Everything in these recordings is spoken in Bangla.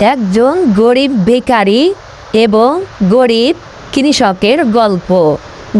একজন গরিব বেকারি এবং গরিব কৃষকের গল্প।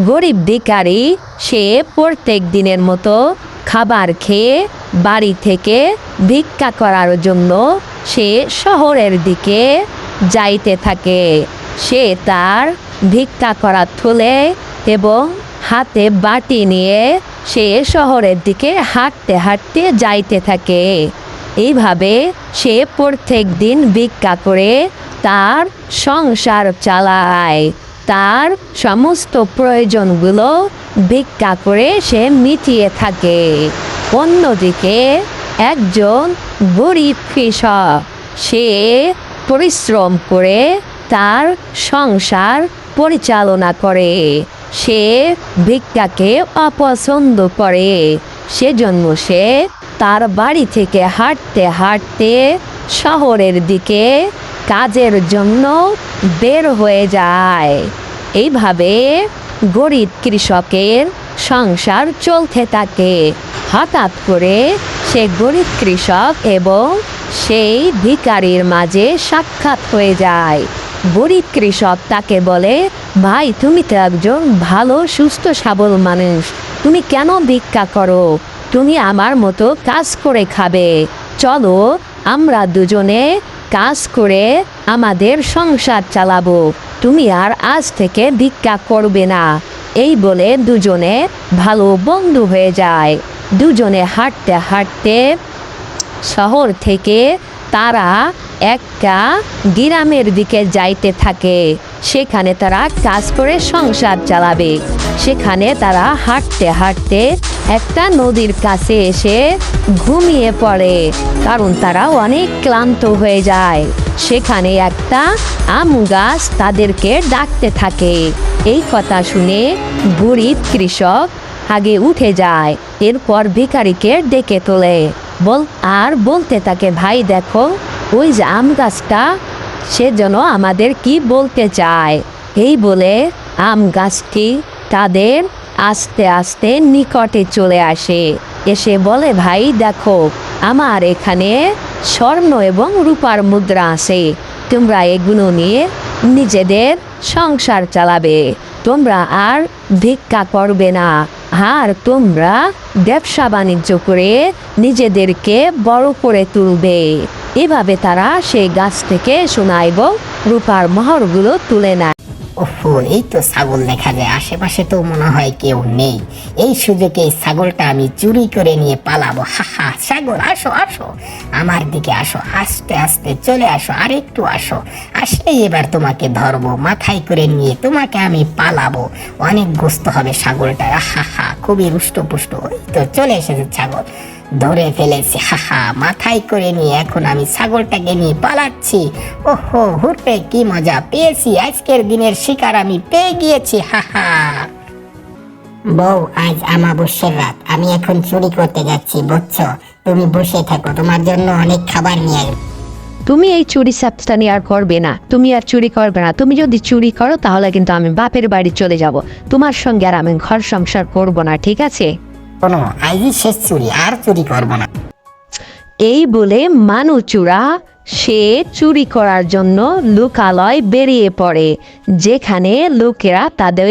গরিব বেকারি সে প্রত্যেক দিনের মতো খাবার খেয়ে বাড়ি থেকে ভিক্ষা করার জন্য সে শহরের দিকে যাইতে থাকে। সে তার ভিক্ষা করা থলে এবং হাতে বাটি নিয়ে সে শহরের দিকে হাঁটতে হাঁটতে যাইতে থাকে। এইভাবে সে প্রত্যেক দিন ভিক্ষা করে তার সংসার চালায়। তার সমস্ত প্রয়োজনগুলো ভিক্ষা করে সে মিটিয়ে থাকে। অন্যদিকে একজন গরিব কৃষক, সে পরিশ্রম করে তার সংসার পরিচালনা করে। সে ভিক্ষাকে অপছন্দ করে। সেজন্য সে তার বাড়ি থেকে হাঁটতে হাঁটতে শহরের দিকে কাজের জন্য বের হয়ে যায়। এইভাবে গরিব কৃষকের সংসার চলতে থাকে। হঠাৎ করে সে গরিব কৃষক এবং সেই ভিকারির মাঝে সাক্ষাৎ হয়ে যায়। গরিব কৃষক তাকে বলে, ভাই, তুমি তো একজন ভালো, সুস্থ, সবল মানুষ। তুমি কেন ভিক্ষা করো? তুমি আমার মতো কাজ করে খাবে। চলো, আমরা দুজনে কাজ করে আমাদের সংসার চালাবো। তুমি আর আজ থেকে ভিক্ষা করবে না। এই বলে দুজনে ভালো বন্ধু হয়ে যায়। দুজনে হাঁটতে হাঁটতে শহর থেকে তারা একটা গ্রামের দিকে যাইতে থাকে। সেখানে তারা কাজ করে সংসার চালাবে। সেখানে তারা হাঁটতে হাঁটতে একটা নদীর কাছে এসে ঘুমিয়ে পড়ে, কারণ তারা অনেক ক্লান্ত হয়ে যায়। সেখানে একটা আম গাছ তাদেরকে ডাকতে থাকে। এই কথা শুনে গরিব কৃষক আগে উঠে যায়, এরপর ভিখারিকে ডেকে তোলে। বল, আর বলতে তাকে ভাই, দেখো, ওই যে আম গাছটা সে যেন আমাদের কি বলতে চায়? এই বলে আম গাছটি তাদের আস্তে আস্তে নিকটে চলে আসে। এসে বলে, ভাই, দেখো, আমার এখানে স্বর্ণ এবং রূপার মুদ্রা আছে। তোমরা এগুলো নিয়ে নিজেদের সংসার চালাবে। তোমরা আর ভিক্ষা করবে না। আর তোমরা ব্যবসা বাণিজ্য করে নিজেদেরকে বড় করে তুলবে। এভাবে তারা সেই গাছ থেকে সোনাইব, রূপার মোহরগুলো তুলে নেয়। ওহো এই তো ছাগল দেখা যায়, আশেপাশে তো মনে হয় কেউ নেই। এই সুযোগে এই ছাগলটা আমি চুরি করে নিয়ে পালাবো। হা হা, ছাগল, আসো আসো। আমার দিকে আসো, আস্তে আস্তে চলে আসো, আর একটু আসো। আসলেই এবার তোমাকে ধরবো, মাথায় করে নিয়ে তোমাকে আমি পালাবো। অনেক গোস্ত হবে ছাগলটা হা হা, খুবই রুষ্টপুষ্ট। ওই তো চলে এসেছে ছাগল। ধরে ফেলেছি, হাহা, মাথায় করে নিয়ে এখন আমি ছাগলটাকে নিয়ে পালাচ্ছি। ওহো হুটে কি মজা, পেয়েছি, আজকের দিনের শিকার আমি পেয়ে গিয়েছি, হাহা। বউ, আজ আমাবস্যার রাত, আমি এখন চুরি করতে যাচ্ছি, বুঝছ? তুমি বসে থাকো, তোমার জন্য অনেক খাবার নিয়ে আসব। তুমি এই চুরি সাপটা নিয়ে আর করবে না। তুমি আর চুরি করবে না। তুমি যদি চুরি করো, তাহলে কিন্তু আমি বাপের বাড়ি চলে যাব। তোমার সঙ্গে আর আমি ঘর সংসার করব না, ঠিক আছে? কোনো আজই শেষ চুরি, আর চুরি করব না। এই বলে মানুচূড়া সে চুরি করার জন্য লোকালয় বেরিয়ে পড়ে, যেখানে লোকেরা তাদের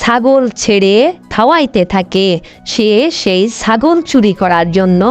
ছাগল ছেড়ে খাওয়াইতে থাকে। সে সেই ছাগল চুরি করার জন্য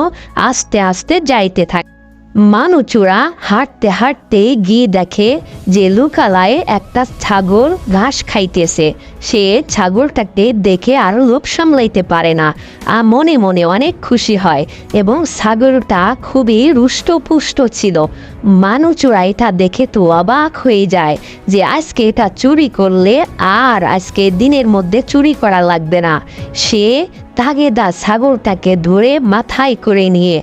আস্তে আস্তে যাইতে থাকে। মানুচূড়া হাঁটতে হাঁটতে গিয়ে দেখে যে লুকালায় একটা ছাগল ঘাস খাইতেছে। সে ছাগলটাকে দেখে আর লোভ সামলাইতে পারে না। আর মনে মনে অনেক খুশি হয় এবং ছাগলটা খুবই রুষ্টপুষ্ট ছিল। মানুচূড়া এটা দেখে তো অবাক হয়ে যায় যে আজকে এটা চুরি করলে আর আজকে দিনের মধ্যে চুরি করা লাগবে না। সে তাগেদা ছাগলটাকে ধরে মাথায় করে নিয়ে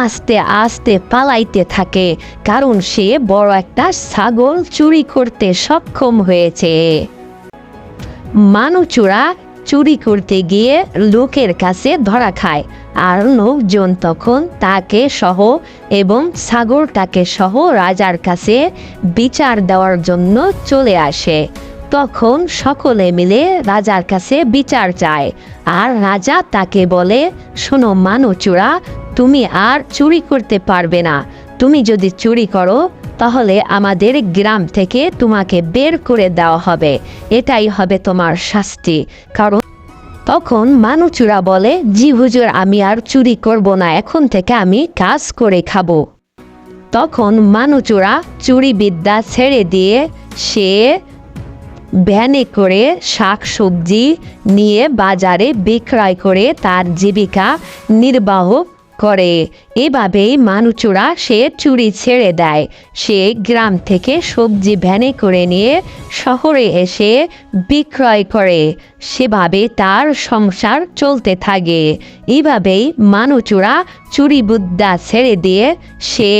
আস্তে আস্তে পালাইতে থাকে, কারণ সে বড় একটা ছাগল চুরি করতে সক্ষম হয়েছে। মানুচূড়া চুরি করতে গিয়ে লোকের কাছে ধরা খায়, আর লোকজন তখন তাকে সহ এবং ছাগলটাকে সহ রাজার কাছে বিচার দেওয়ার জন্য চলে আসে। তখন সকলে মিলে রাজার কাছে বিচার চায়। আর রাজা তাকে বলে, শোনো মানুচূড়া, তুমি আর চুরি করতে পারবে না। তুমি যদি চুরি করো, তাহলে আমাদের গ্রাম থেকে তোমাকে বের করে দেওয়া হবে। এটাই হবে তোমার শাস্তি। কারণ তখন মানুষরা বলে, জি হুজুর, আমি আর চুরি করব না। এখন থেকে আমি কাজ করে খাব। তখন মানুষরা চুরি বিদ্যা ছেড়ে দিয়ে সে ভ্যানে করে শাক সবজি নিয়ে বাজারে বিক্রয় করে তার জীবিকা নির্বাহ করে। এভাবেই মানুষরা সে চুরি ছেড়ে দেয়। সে গ্রাম থেকে সবজি ভ্যানে করে নিয়ে শহরে এসে বিক্রয় করে। সেভাবে তার সংসার চলতে থাকে। এভাবেই মানুষরা চুরি বুদ্ধা ছেড়ে দিয়ে সে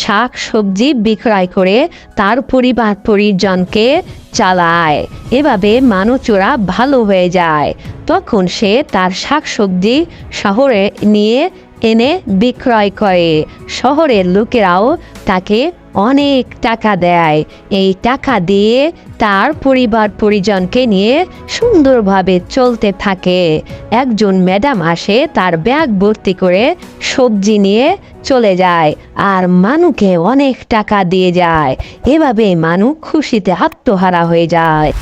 শাক সবজি বিক্রয় করে তার পরিবার পরিজনকে চালায়। এভাবে মানুষরা ভালো হয়ে যায়। তখন সে তার শাক সবজি শহরে নিয়ে এনে বিক্রয় করে। শহরের লোকেরাও তাকে অনেক টাকা দেয়। এই টাকা দিয়ে তার পরিবার পরিজনকে নিয়ে সুন্দরভাবে চলতে থাকে। একজন ম্যাডাম আসে, তার ব্যাগ ভর্তি করে সবজি নিয়ে চলে যায় আর মানুকে অনেক টাকা দিয়ে যায়। এভাবে মানু খুশিতে আত্মহারা হয়ে যায়।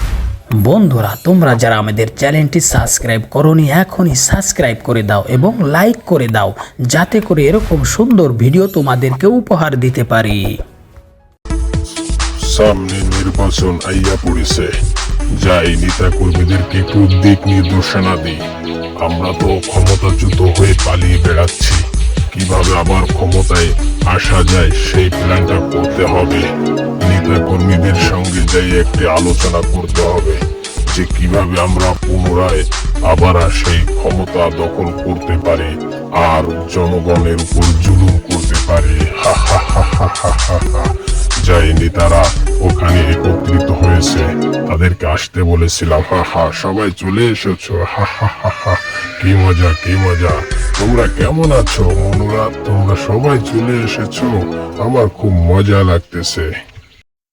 বন্ধুরা, তোমরা যারা আমাদের চ্যানেলটি সাবস্ক্রাইব করনি, এখনই সাবস্ক্রাইব করে দাও এবং লাইক করে দাও, যাতে করে এরকম সুন্দর ভিডিও তোমাদেরকে উপহার দিতে পারি। সামনে নির্বাচন আইয়া পড়েছে। যাই নেতা কর্মীদেরকে একটু দিক নির্দেশনা দিই? আমরা তো ক্ষমতাচ্যুত হয়ে পালিয়ে বেড়াচ্ছি। কীভাবে আবার ক্ষমতায় আসা যায়, সেই প্ল্যানটা করতে হবে। নেতা কর্মীদের সঙ্গে যাই একটি আলোচনা করতে হবে যে কীভাবে আমরা পুনরায় আবার সেই ক্ষমতা দখল করতে পারি আর জনগণের উপর জুলুম করতে পারি। যাই নেতারা ওখানে একত্রিত হয়েছে, তাদেরকে আসতে বলেছিলাম। হা হা, সবাই চলে এসেছ। হা হা হা হা। কি মজা কি মজা। তোমরা কেমন আছো? মনুরা, তোমরা সবাই চলে এসেছ। আমার খুব মজা লাগতেছে।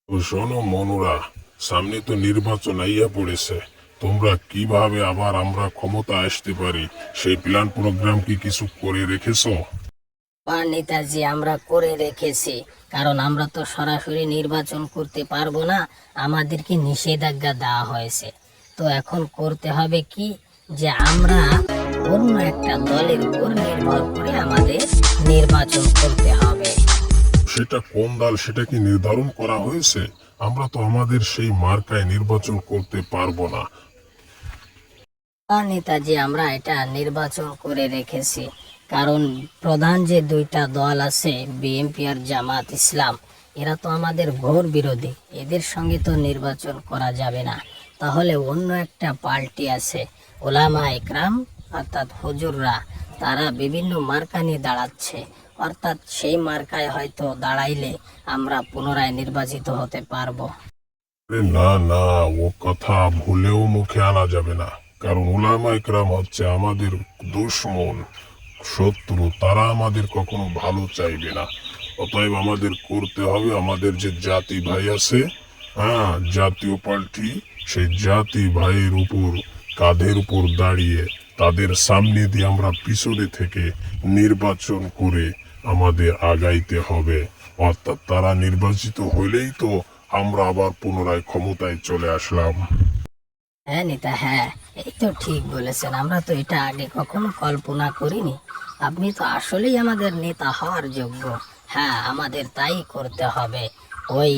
শোনো মনুরা, সামনে তো নির্বাচন আইয়া পড়েছে। তোমরা কীভাবে আবার আমরা ক্ষমতা আসতে পারি? সেই প্ল্যান প্রোগ্রাম কি কিছু করে রেখেছো? নেতাজি, আমরা করে রেখেছি। কারণ আমরা তো সরাসরি নির্বাচন করতে পারব না। আমাদেরকে নিষেধাজ্ঞা দেওয়া হয়েছে। তো এখন করতে হবে কি? যে আমরা অন্য একটা দলের উপর নির্ভর করে আমাদের নির্বাচন করতে হবে। সেটা কোন দল সেটা কি নির্ধারণ করা হয়েছে, আমরা তো আমাদের সেই মার্কায় নির্বাচন করতে পারব না। নেতাজি, আমরা এটা নির্বাচন করে রেখেছি। কারণ প্রধান যে দুইটা দল আছে, বিএনপি আর জামাত ইসলাম, এরা তো আমাদের ঘোর বিরোধী। এদের সঙ্গে তো নির্বাচন করা যাবে না। তাহলে অন্য একটা পার্টি আছে। ওলামা একরাম, অর্থাৎ হুজুররা, তারা বিভিন্ন মার্কা নিয়ে দাঁড়াচ্ছে। অর্থাৎ সেই মার্কায় হয়তো দাঁড়াইলে আমরা পুনরায় নির্বাচিত হতে পারব। না না, ও কথা ভুলেও মুখে আনা যাবে না। কারণ উলামা ইকরাম হচ্ছে আমাদের দুশ্মন, শত্রু, তারা আমাদের কখনো ভালো চাইবে না। অতএব আমাদের করতে হবে আমাদের যে জাতি ভাই আছে হ্যাঁ জাতীয় পার্টি সেই জাতি ভাইয়ের উপর কাঁধের উপর দাঁড়িয়ে, তাদের সামনে দিয়ে আমরা পিছনে থেকে নির্বাচন করে আমাদের আগাইতে হবে। অর্থাৎ তারা নির্বাচিত হইলেই তো আমরা আবার পুনরায় ক্ষমতায় চলে আসলাম। হ্যাঁ নেতা হ্যাঁ এই তো ঠিক বলেছেন। আমরা তো এটা আগে কখনো কল্পনা করিনি। আপনি তো আসলেই আমাদের নেতা হওয়ার যোগ্য। হ্যাঁ আমাদের তাই করতে হবে। ওই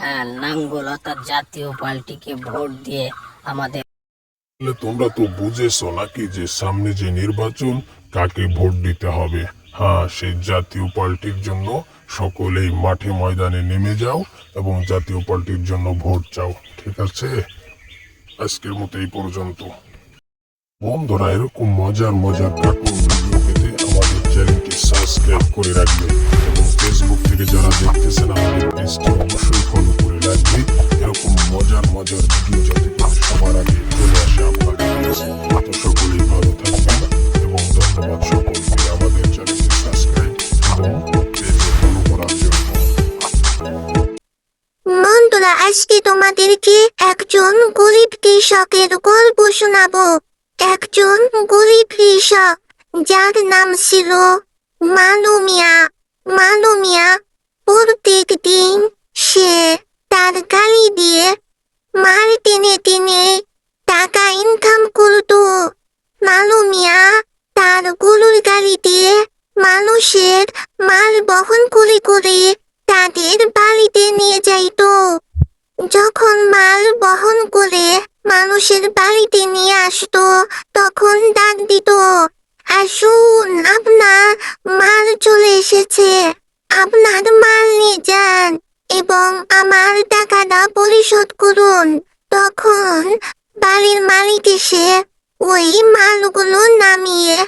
আহ, নাঙ্গল অর্থাৎ জাতীয় পার্টিকে ভোট দিয়ে আমাদের তোমরা তো বুঝেছ নাকি যে সামনে যে নির্বাচন কাকে ভোট দিতে হবে? হ্যাঁ সেই জাতীয় পার্টির জন্য সকলেই মাঠে ময়দানে নেমে যাও এবং জাতীয় পার্টির জন্য ভোট চাও, ঠিক আছে? আজকের মতো এই পর্যন্ত। বন্ধুরা, এরকম মজার মজার কার্টুন ভিডিও পেতে আমাদের চ্যানেলটি সাবস্ক্রাইব করে রাখবে এবং ফেসবুক থেকে যারা দেখতেছেন আমাদের পেজটি অবশ্যই ফলো করে রাখবে। এরকম মজার মজার ভিডিও যাতে সবার আগে চলে আসে আপনাদের সকলেই ভালো থাকবেন এবং ধন্যবাদ সকলকে আমাদের চ্যানেলটি বন্ধুরা আজকে তোমাদেরকে একজন গরিব কৃষকের গল্প শোনাবো। একজন গরিব কৃষক, যার নাম ছিল মালুমিয়া মালুমিয়া প্রত্যেক দিন সে তার গাড়ি দিয়ে মাল টেনে টেনে টাকা ইনকাম করত। মালুমিয়া তার গরুর গাড়িতে মানুষের মাল বহন করে করে তাদের বাড়িতে নিয়ে যাইত যখন মাল বহন করে মানুষের বাড়িতে নিয়ে আসতো, তখন ডাক দিত আসুন আপনার মাল চলে এসেছে। আপনার মাল নিয়ে যান এবং আমার টাকাটা পরিশোধ করুন। তখন বাড়ির মালিক এসে ওই মালগুলো নামিয়ে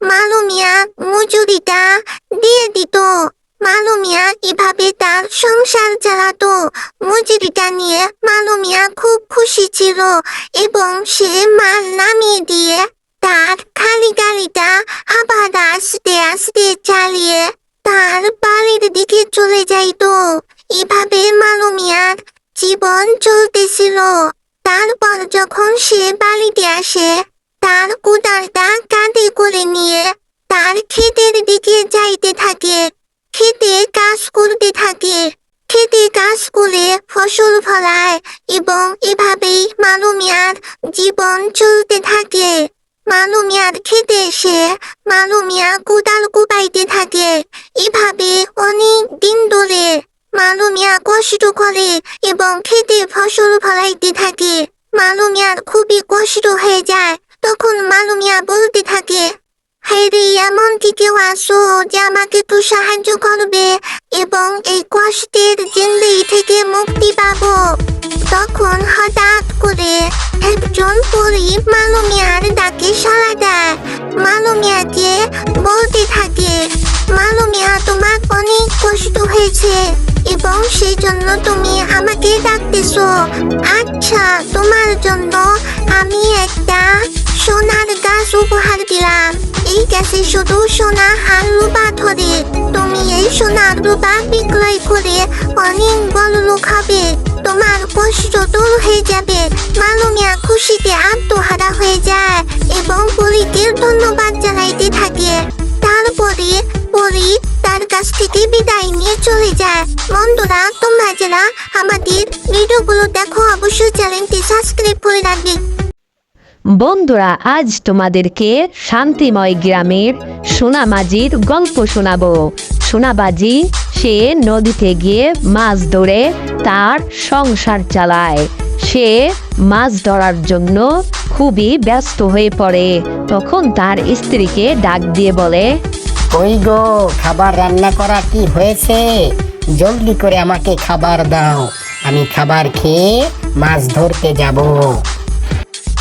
মালুমিয়া মজুরিটা দিয়ে দিত। মালুমিয়া এভাবে তার সংসার চালাতো। মজুরিটা নিয়ে মালুমিয়া খুব খুশি ছিল এবং সে মাল নামিয়ে দিয়ে তার খালি গাড়িটা আবার আস্তে আস্তে চালিয়ে তার বাড়ির দিকে চলে যাইতো। এভাবে মালুমিয়ার জীবন চলতেছিল। তারপর যখন সে বাড়িতে আসে তার কুদারটা কাঁধে করে নিয়ে তার ক্ষেতের দিকে যাইতে থাকে। খেতে কাজ করতে থাকে। খেতে কাজ করে ফসল ফলায় এবং এভাবেই মালুমিয়ার জীবন চলতে থাকে। মালুমিয়ার খেতে এসে মালুমিয়া কোদাল কুপাইতে থাকে। এভাবে অনেক দিন ধরে মালুমিয়া কষ্ট করে এবং খেতে ফসল ফলাইতে থাকে। মালুমিয়ার খুবই কষ্ট হয়ে যায়। তখন মালুমিয়া বলতে থাকে হায়রে এমন কি কেউ আসো যে আমাকে একটু সাহায্য করবে এবং এই কষ্টের জিন্দেগি থেকে মুক্তি পাবো? তখন হঠাৎ করে একজন পরি মালুমিয়ার ডাকে সাড়া দেয়। মালুমিয়াকে বলতে থাকে, মালুমিয়া, তোমার অনেক কষ্ট হয়েছে এবং সেই জন্য তুমি আমাকে ডাকতেছো। আচ্ছা তোমার জন্য আমি একটা সোনার গাছ উপহার দিলাম এই গাছে শুধু সোনা আর রূপা ধরে তুমি এই সোনার রূপা বিক্রয় করে অনেক বড় লোক হবে তোমার কষ্ট দূর হয়ে যাবে মালুমিয়া খুশিতে আত্মহারা হয়ে যায়। এবং পরীকে ধন্যবাদ জানাইতে থাকে তারপরে পরি তার কাছ থেকে বিদায় নিয়ে চলে যায়। বন্ধুরা তোমরা যারা আমাদের ভিডিওগুলো দেখো অবশ্যই চ্যানেলটি সাবস্ক্রাইব করে রাখবে বন্ধুরা, আজ তোমাদেরকে শান্তিময় গ্রামের সোনামাজির গল্প শোনাবো। সোনাবাজি, সে নদীতে গিয়ে মাছ ধরে, তার সংসার চালায়। সে মাছ ধরার জন্য খুবই ব্যস্ত হয়ে পড়ে। তখন তার স্ত্রীকে ডাক দিয়ে বলে, কই গো, খাবার রান্না করা কি হয়েছে? জলদি করে আমাকে খাবার দাও। আমি খাবার খেয়ে মাছ ধরতে যাব।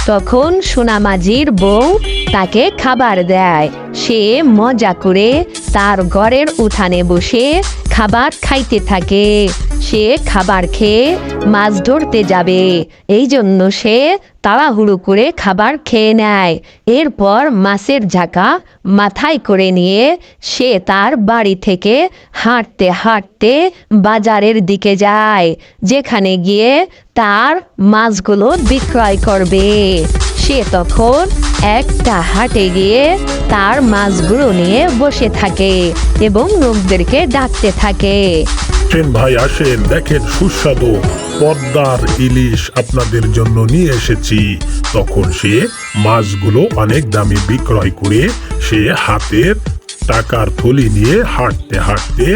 তখন সোনামাজির বউ তাকে খাবার দেয়। সে মজা করে তার ঘরের উঠানে বসে খাবার খাইতে থাকে। সে খাবার খেয়ে মাছ ধরতে যাবে। এই জন্য সে তাড়াহুড়ো করে খাবার খেয়ে নেয়। এরপর মাছের ঝাঁকা মাথায় করে নিয়ে সে তার বাড়ি থেকে হাঁটতে হাঁটতে বাজারের দিকে যায়, যেখানে গিয়ে তার মাছগুলো বিক্রয় করবে। সে তখন একটা হাটে গিয়ে তার মাছগুলো নিয়ে বসে থাকে এবং লোকদেরকে ডাকতে থাকে। আসেন ভাই আসেন, দেখেন সুস্বাদু পদ্মার ইলিশ আপনাদের জন্য নিয়ে এসেছি। তখন সে মাছগুলো অনেক দামে বিক্রয় করে সে হাতের টাকার থলি নিয়ে হাঁটতে হাঁটতে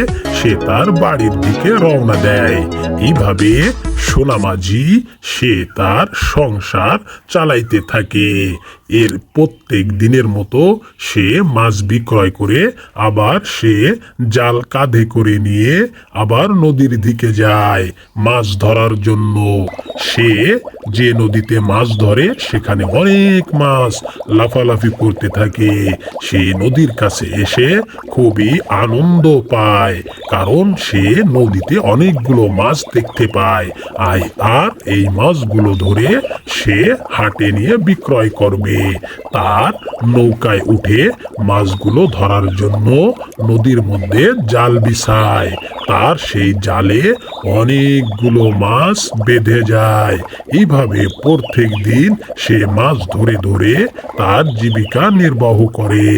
সে তার বাড়ির দিকে রওনা দেয়। এইভাবে সোনামাঝি সে তার সংসার চালাইতে থাকে। এর প্রত্যেক দিনের মতো সে মাছ বিক্রয় করে আবার সে জাল কাঁধে করে নিয়ে আবার নদীর দিকে যায় মাছ ধরার জন্য। সে যে নদীতে মাছ ধরে, সেখানে অনেক মাছ লাফালাফি করতে থাকে। সে নদীর কাছে এসে খুবই আনন্দ পায়। কারণ সে নদীতে অনেকগুলো মাছ দেখতে পায়। আয় আর এই মাছগুলো ধরে সে হাটে নিয়ে বিক্রয় করবে। তার নৌকায় উঠে মাছগুলো ধরার জন্য নদীর মধ্যে জাল বিছায়। তার সেই জালে অনেকগুলো মাছ বেঁধে যায়। এইভাবে প্রত্যেক দিন সে মাছ ধরে ধরে তার জীবিকা নির্বাহ করে।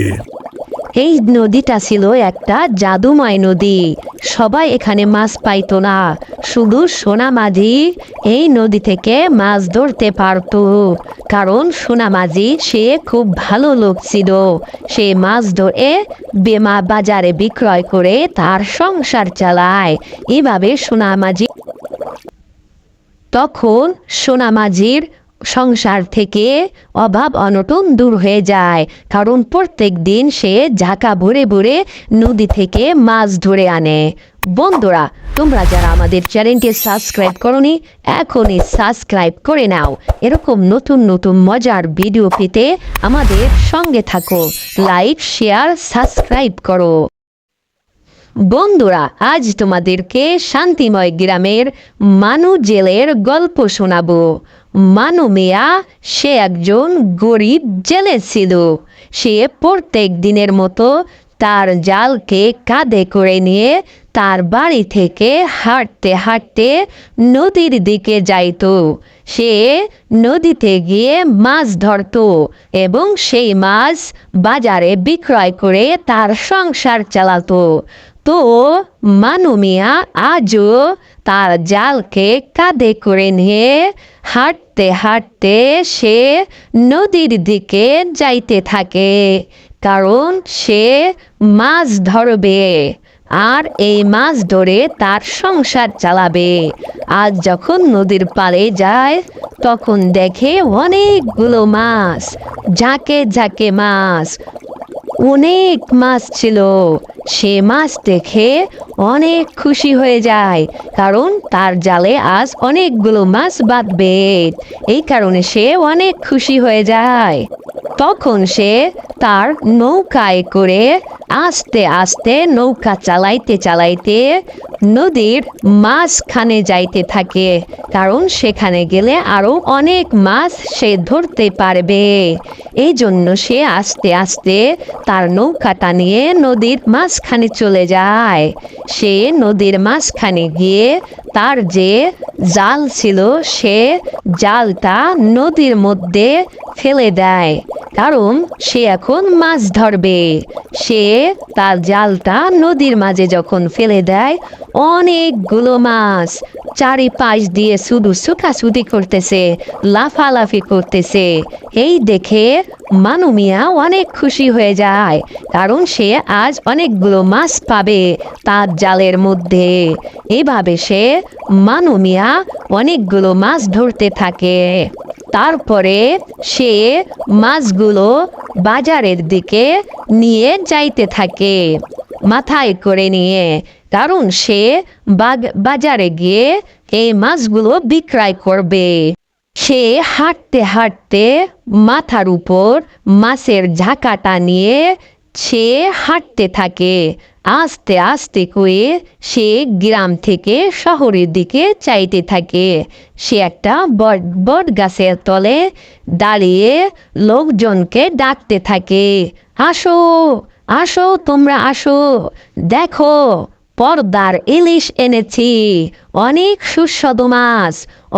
এই নদীটা ছিল একটা জাদুময় নদী। সবাই এখানে মাছ পাইতো না। শুধু সোনা মাঝি এই নদী থেকে মাছ ধরতে পারতো। কারণ সোনা মাঝি সে খুব ভালো লোক ছিল। সে মাছ ধরে বেমা বাজারে বিক্রয় করে তার সংসার চালায়। এভাবে সোনা মাঝি তখন সোনামাজির সংসার থেকে অভাব অনটন দূর হয়ে যায়। কারণ প্রত্যেক দিন সে ঝাঁকা ভরে ভরে নদী থেকে মাছ ধরে আনে। বন্ধুরা, তোমরা যারা আমাদের চ্যানেলটি সাবস্ক্রাইব করনি, এখনই সাবস্ক্রাইব করে নাও। এরকম নতুন নতুন মজার ভিডিও পেতে আমাদের সঙ্গে থাকো। লাইক, শেয়ার, সাবস্ক্রাইব করো। বন্ধুরা, আজ তোমাদেরকে শান্তিময় গ্রামের মানু জেলের গল্প শোনাবো। মানু মিয়া সে একজন গরিব জেলে ছিল। সে প্রত্যেক দিনের মতো তার জালকে কাঁধে করে নিয়ে তার বাড়ি থেকে হাঁটতে হাঁটতে নদীর দিকে যাইত। সে নদীতে গিয়ে মাছ ধরতো এবং সেই মাছ বাজারে বিক্রয় করে তার সংসার চালাতো। তো মানু মিয়া আজও তার জালকে কাঁধে করে নিয়ে হাঁটতে হাঁটতে সে নদীর দিকে যাইতে থাকে, কারণ সে মাছ ধরবে আর এই মাছ ধরে তার সংসার চালাবে। আজ যখন নদীর পাড়ে যায়, তখন দেখে অনেকগুলো মাছ, ঝাঁকে ঝাঁকে মাছ অনেক মাছ ছিল। সে মাছ দেখে অনেক খুশি হয়ে যায়, কারণ তার জালে আজ অনেকগুলো মাছ বাঁধবে। এই কারণে সে অনেক খুশি হয়ে যায়। তখন সে তার নৌকায় করে আস্তে আস্তে নৌকা চালাইতে চালাইতে নদীর মাঝখানে যাইতে থাকে, কারণ সেখানে গেলে আরও অনেক মাছ সে ধরতে পারবে। এই জন্য সে আস্তে আস্তে তার নৌকাটা নিয়ে নদীর মাঝখানে চলে যায়। সে নদীর মাঝখানে গিয়ে তার যে জাল ছিল সে জালটা নদীর মধ্যে ফেলে দেয়। কারণ সে এখন মাছ ধরবে। সে তার জালটা নদীর মাঝে যখন ফেলে দেয়, অনেকগুলো মাছ চারিপাশ দিয়ে শুধু সুখাসুতি করতেছে, লাফালাফি করতেছে। এই দেখে মানু মিয়া অনেক খুশি হয়ে যায়, কারণ সে আজ অনেকগুলো মাছ পাবে তার জালের মধ্যে। এভাবে সে মানু মিয়া অনেকগুলো মাছ ধরতে থাকে। তারপরে সে মাছগুলো বাজারের দিকে নিয়ে যাইতে থাকে, মাথায় করে নিয়ে। কারণ সে বাজারে গিয়ে এই মাছগুলো বিক্রয় করবে। সে হাঁটতে হাঁটতে মাথার উপর মাছের ঝাঁকাটা নিয়ে সে হাঁটতে থাকে। আস্তে আস্তে করে সে গ্রাম থেকে শহরের দিকে চাইতে থাকে। সে একটা বট গাছের তলে দাঁড়িয়ে লোকজনকে ডাকতে থাকে। আসো আসো, তোমরা আসো। দেখো পর্দার ইলিশ এনেছি। অনেক সুস্বাদু মাছ,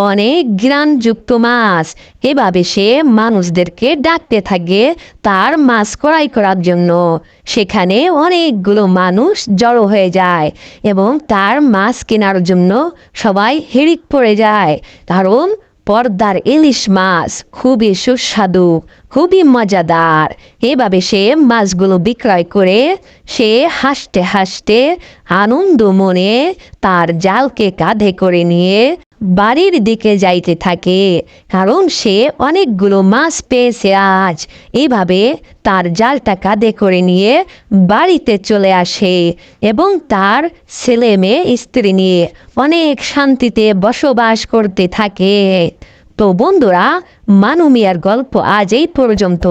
অনেক গ্রানযুক্ত মাছ। এভাবে সে মানুষদেরকে ডাকতে থাকে তার মাছ কড়াই করার জন্য। সেখানে অনেকগুলো মানুষ জড়ো হয়ে যায় এবং তার মাছ কেনার জন্য সবাই হিড়িক পড়ে যায়। কারণ পর্দার ইলিশ মাছ খুবই সুস্বাদু। খুবই মজাদার। এভাবে সে মাছগুলো বিক্রয় করে সে হাসতে হাসতে আনন্দ মনে তার জালকে কাঁধে করে নিয়ে বাড়ির দিকে যাইতে থাকে, কারণ সে অনেকগুলো মাছ পেয়েছে আজ। এভাবে তার জালটা কাঁধে করে নিয়ে বাড়িতে চলে আসে এবং তার ছেলে মেয়ে, স্ত্রী নিয়ে অনেক শান্তিতে বসবাস করতে থাকে। তো বন্ধুরা, মানু মিয়ার গল্প আজ এই পর্যন্ত।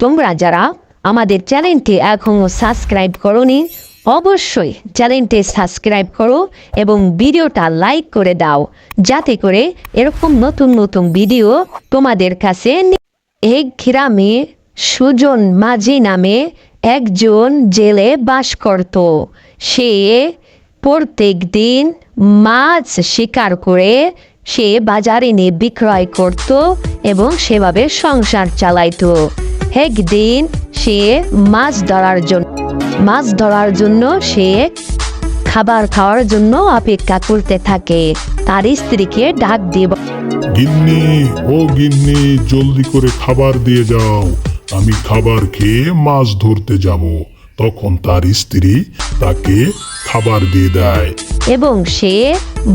তোমরা যারা আমাদের চ্যানেলটি এখনও সাবস্ক্রাইব করনি, অবশ্যই চ্যানেলটি সাবস্ক্রাইব করো এবং ভিডিওটা লাইক করে দাও, যাতে করে এরকম নতুন নতুন ভিডিও তোমাদের কাছে এই গ্রামে সুজন মাঝি নামে একজন জেলে বাস করত। সে প্রত্যেক দিন মাছ শিকার করে সে বাজারে নিয়ে বিক্রয় করত এবং সেভাবে সংসার চালাইতো। একদিন সে মাছ ধরার জন্য মাছ ধরার জন্য সে খাবার খাওয়ার জন্য অপেক্ষা করতে থাকে। তার স্ত্রীকে ডাক দিয়ে গিন্নি, ও গিন্নি, জলদি করে খাবার দিয়ে যাও। আমি খাবার খেয়ে মাছ ধরতে যাব। তখন তার স্ত্রী তাকে খাবার দিয়ে দেয়। এবং সে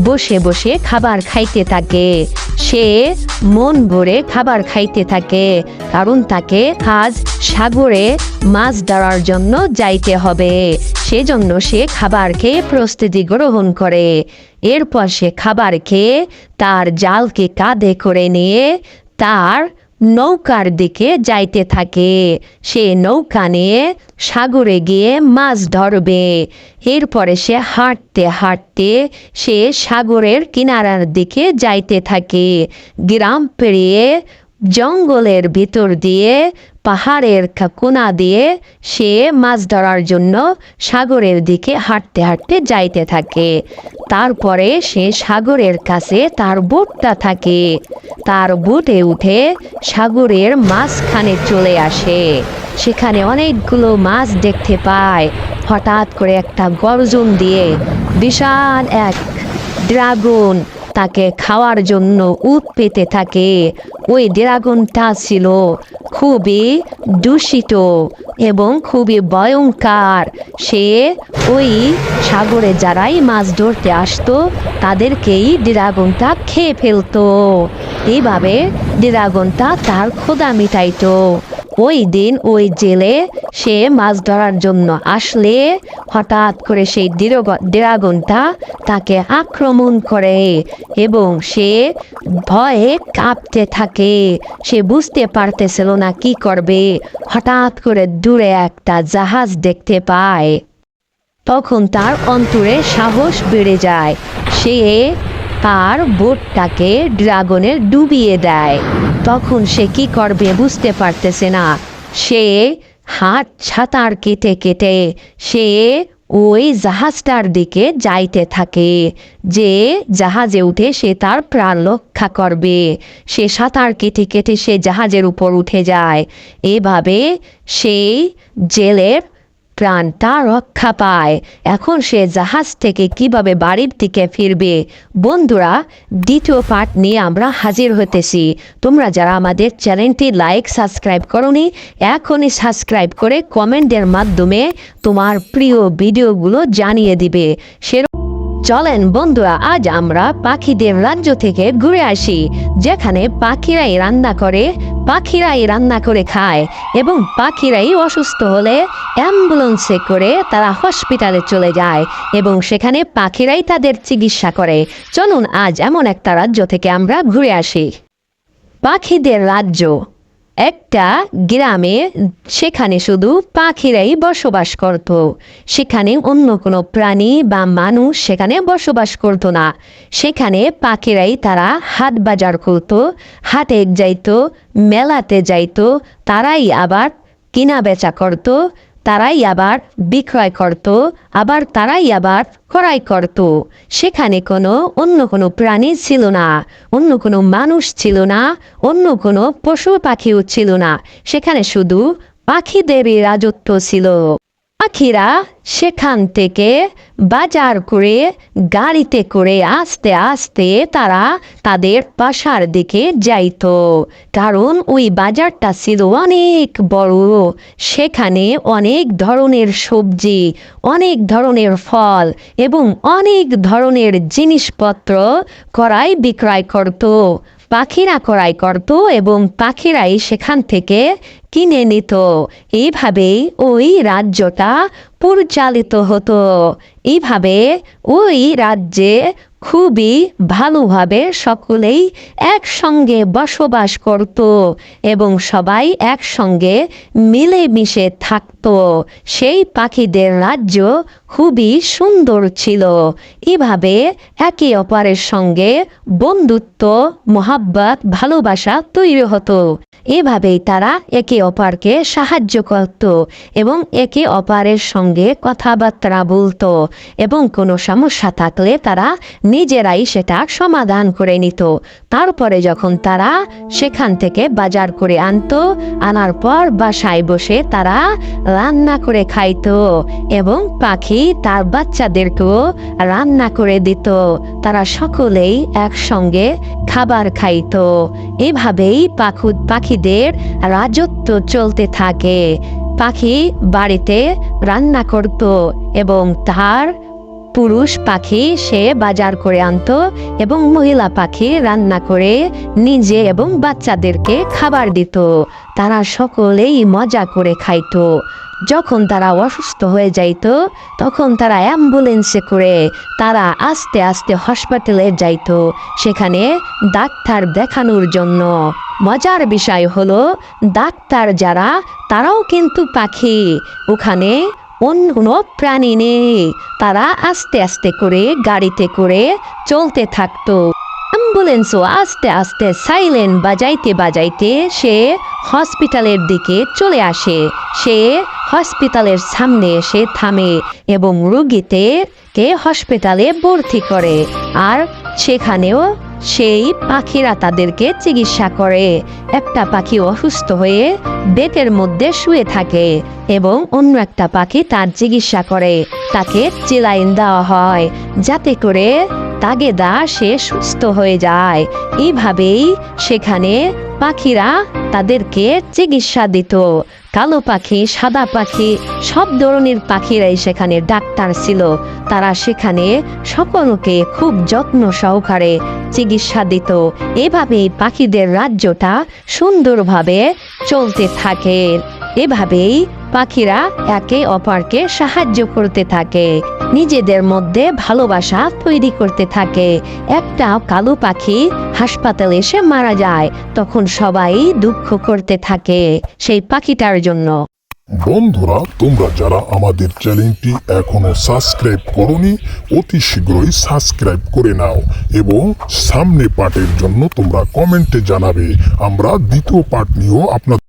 বসে বসে খাবার খাইতে থাকে। সে মন ভরে খাবার খাইতে থাকে, কারণ তাকে আজ সাগরে মাছ ধরার জন্য যাইতে হবে। সেজন্য সে খাবার খেয়ে প্রস্তুতি গ্রহণ করে। এরপর সে খাবার খেয়ে তার জালকে কাঁধে করে নিয়ে তার নৌকার দিকে যাইতে থাকে। সে নৌকা নিয়ে সাগরে গিয়ে মাছ ধরবে। এরপরে সে হাঁটতে হাঁটতে সে সাগরের কিনারার দিকে যাইতে থাকে। গ্রাম পেরিয়ে জঙ্গলের ভিতর দিয়ে পাহাড়ের কোনা দিয়ে সে মাছ ধরার জন্য সাগরের দিকে হাঁটতে হাঁটতে যাইতে থাকে। তারপরে সে সাগরের কাছে তার বোটটা থাকে। তার বোটে উঠে সাগরের মাঝখানে চলে আসে। সেখানে অনেকগুলো মাছ দেখতে পায়। হঠাৎ করে একটা গর্জন দিয়ে বিশাল এক ড্রাগন তাকে খাওয়ার জন্য উত পেতে থাকে। ওই ড্রাগনটা ছিল খুবই দূষিত এবং খুবই ভয়ঙ্কার। সে ওই সাগরে যারাই মাছ ধরতে আসতো, তাদেরকেই ড্রাগনটা খেয়ে ফেলতো। এইভাবে ড্রাগনটা তার খোদা মিটাইতো। ওই দিন ওই জেলে সে মাছ ধরার জন্য আসলে হঠাৎ করে সেই ডিরগ- ড্রাগনটা তাকে আক্রমণ করে এবং সে ভয়ে কাঁপতে থাকে। সে বুঝতে পারতেছিল না কি করবে। হঠাৎ করে দূরে একটা জাহাজ দেখতে পায়। তখন তার অন্তরে সাহস বেড়ে যায়। সে তার বোটটাকে ড্রাগনে ডুবিয়ে দেয়। তখন সে কি করবে বুঝতে পারতেছে না। সে হাত ছাতার কেটে কেটে সে ওই জাহাজটার দিকে যাইতে থাকে। যে জাহাজে উঠে সে তার প্রাণ রক্ষা করবে। সে সাঁতার কেটে কেটে সে জাহাজের উপর উঠে যায়। এভাবে সেই জেলের প্রাণটা রক্ষা পায়। এখন সে জাহাজ থেকে কীভাবে বাড়ির দিকে ফিরবে? বন্ধুরা, দ্বিতীয় পার্ট নিয়ে আমরা হাজির হতেছি তোমরা যারা আমাদের চ্যানেলটি লাইক সাবস্ক্রাইব করনি, এখনই সাবস্ক্রাইব করে কমেন্টের মাধ্যমে তোমার প্রিয় ভিডিওগুলো জানিয়ে দিবে। সে চলেন বন্ধুরা, আজ আমরা পাখিদের রাজ্য থেকে ঘুরে আসি, যেখানে পাখিরাই রান্না করে, পাখিরাই রান্না করে খায় এবং পাখিরাই অসুস্থ হলে অ্যাম্বুলেন্সে করে তারা হসপিটালে চলে যায় এবং সেখানে পাখিরাই তাদের চিকিৎসা করে। চলুন আজ এমন একটা রাজ্য থেকে আমরা ঘুরে আসি। পাখিদের রাজ্য। একটা গ্রামে সেখানে শুধু পাখিরাই বসবাস করত। সেখানে অন্য কোনো প্রাণী বা মানুষ সেখানে বসবাস করত না। সেখানে পাখিরাই তারা হাট বাজার করতো হাটে যাইতো, মেলাতে যাইতো, তারাই আবার কিনা বেচা করতো তারাই আবার বিক্রয় করত, আবার তারাই আবার ক্রয় করত। সেখানে কোনো, অন্য কোনো প্রাণী ছিল না, অন্য কোনো মানুষ ছিল না, অন্য কোনো পশু পাখিও ছিল না। সেখানে শুধু পাখিদেরই রাজত্ব ছিল। পাখিরা সেখান থেকে বাজার করে, গাড়িতে করে আস্তে আস্তে তারা তাদের বাসার দিকে যাইতো। কারণ ওই বাজারটা ছিল অনেক বড়। সেখানে অনেক ধরনের সবজি, অনেক ধরনের ফল এবং অনেক ধরনের জিনিসপত্র করাই বিক্রয় করতো। পাখিরা ক্রয় করত এবং পাখিরাই সেখান থেকে কিনে নিত। এইভাবেই ওই রাজ্যটা পরিচালিত হতো। এইভাবে ওই রাজ্যে খুবই ভালোভাবে সকলেই একসঙ্গে বসবাস করত এবং সবাই একসঙ্গে মিলেমিশে থাকতো। সেই পাখিদের রাজ্য খুবই সুন্দর ছিল। এভাবে একে অপরের সঙ্গে বন্ধুত্ব, মোহাব্বত, ভালোবাসা তৈরি হতো। এভাবেই তারা একে অপরকে সাহায্য করত এবং একে অপরের সঙ্গে কথাবার্তা বলতো এবং কোনো সমস্যা থাকলে তারা নিজেরাই সেটা সমাধান করে নিত। তারপরে যখন তারা সেখান থেকে বাজার করে আনতো, আনার পর বাসায় বসে তারা রান্না করে খাইতো এবং পাখি তার বাচ্চাদেরকেও রান্না করে দিত। তারা সকলেই একসঙ্গে খাবার খাইত। এভাবেই পাখুদ পাখিদের রাজত্ব চলতে থাকে। পাখি বাড়িতে রান্না করত এবং তার পুরুষ পাখি সে বাজার করে আনতো এবং মহিলা পাখি রান্না করে নিজে এবং বাচ্চাদেরকে খাবার দিত। তারা সকলেই মজা করে খাইতো। যখন তারা অসুস্থ হয়ে যাইত, তখন তারা অ্যাম্বুলেন্সে করে তারা আস্তে আস্তে হসপিটালে যাইতো, সেখানে ডাক্তার দেখানোর জন্য। মজার বিষয় হলো, ডাক্তার যারা, তারাও কিন্তু পাখি। ওখানে অন্য কোনো প্রাণী নেই তারা আস্তে আস্তে করে গাড়িতে করে চলতে থাকতো। অ্যাম্বুলেন্সও আস্তে আস্তে সাইলেন্ট বাজাইতে বাজাইতে সে হসপিটালের দিকে চলে আসে। সে হসপিটালের সামনে এসে থামে এবং রুগীতে কে হসপিটালে ভর্তি করে। আর সেখানেও সেই পাখিরা তাদেরকে চিকিৎসা করে। একটা পাখি অসুস্থ হয়ে বেতের মধ্যে শুয়ে থাকে এবং অন্য একটা পাখি তার চিকিৎসা করে। তাকে চিলাইন দেওয়া হয় যাতে করে তাগেদা সে সুস্থ হয়ে যায়। এইভাবেই সেখানে পাখিরা তাদেরকে চিকিৎসা দিত। কালো পাখি, সাদা পাখি, সব ধরনের পাখিরাই সেখানে ডাক্তার ছিল। তারা সেখানে সকলকে খুব যত্ন সহকারে চিকিৎসা দিত। এভাবেই পাখিদের রাজ্যটা সুন্দরভাবে চলতে থাকে। এভাবেই পাখিরা একে অপরকে সাহায্য করতে থাকে। নিজেদের মধ্যে ভালোবাসা তৈরি করতে থাকে। একটা কালো পাখি হাসপাতালে এসে মারা যায়, তখন সবাই দুঃখ করতে থাকে সেই পাখিটার জন্য। বন্ধুরা, তোমরা যারা আমাদের চ্যানেলটি এখনও সাবস্ক্রাইব করনি, অতি শীঘ্রই সাবস্ক্রাইব করে নাও এবং সামনে পার্টের জন্য তোমরা কমেন্টে জানাবে। আমরা দ্বিতীয় পার্ট নিয়েও আপনাদের